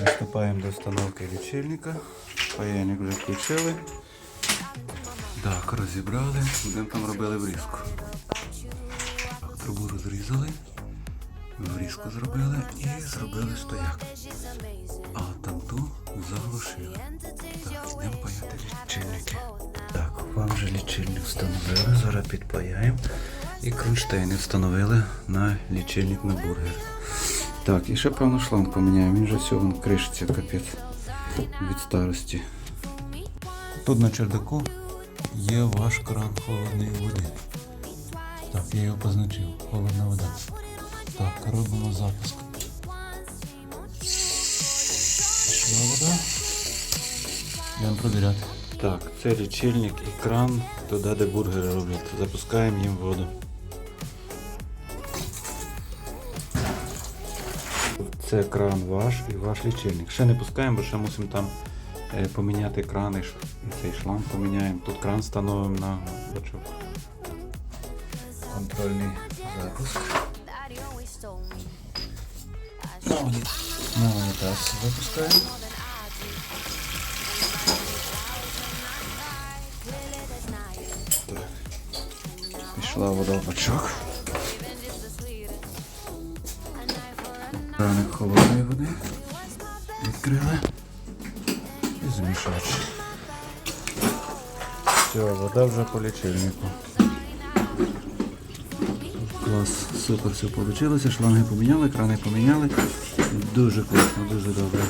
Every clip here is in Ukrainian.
Приступаємо до установки лічильника. Паяльник вже включили. Так, розібрали. Будемо там робили врізку. Так, трубу розрізали. Врізку зробили і зробили стояк. А тамту заглушили. Так, йдемо паяти лічильники. Так, вам же лічильник встановили, зараз підпаяємо. І кронштейни встановили на лічильник на бургер. Так, і ще певно шланг поміняємо. Він вже все кришиться капець від старості. Тут на чердаку є ваш кран холодної води. Так, я його позначив. Холодна вода. Так, робимо запуск. Пішла вода. Йдемо провіряти. Так, це лічильник і кран туди, де бургери роблять. Запускаємо їм воду. Це кран ваш і ваш лічильник. Ще не пускаємо, бо ще мусимо там е, поміняти кран і цей шланг поміняємо. Тут кран встановимо на бачок. Контрольний запуск. На унітаз запускаємо. Так. Пішла вода в бачок. Краник холодної води. Відкрили. І змішач. Все, вода вже по лічильнику. Клас, супер все вийшло. Шланги поміняли, крани поміняли. Дуже класно, дуже добре.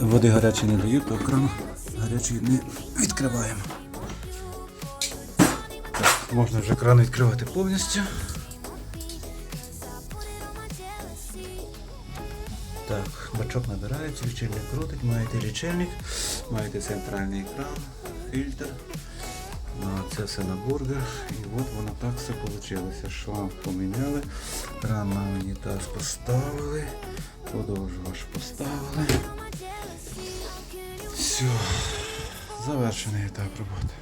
Води гарячі не дають, то кран гарячий не відкриваємо. Так, можна вже кран відкривати повністю. Так, бачок набирається, лічильник крутить, маєте лічильник, маєте центральний екран, фільтр. Ну, це все на бургер. І от воно так все вийшло. Шланг поміняли, кран на унітаз поставили, подовжувач поставили. Все, завершений етап роботи.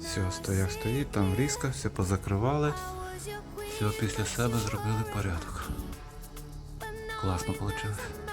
Все, стояк стоїть, там різка, все позакривали. Все після себе зробили порядок. Класно вийшло.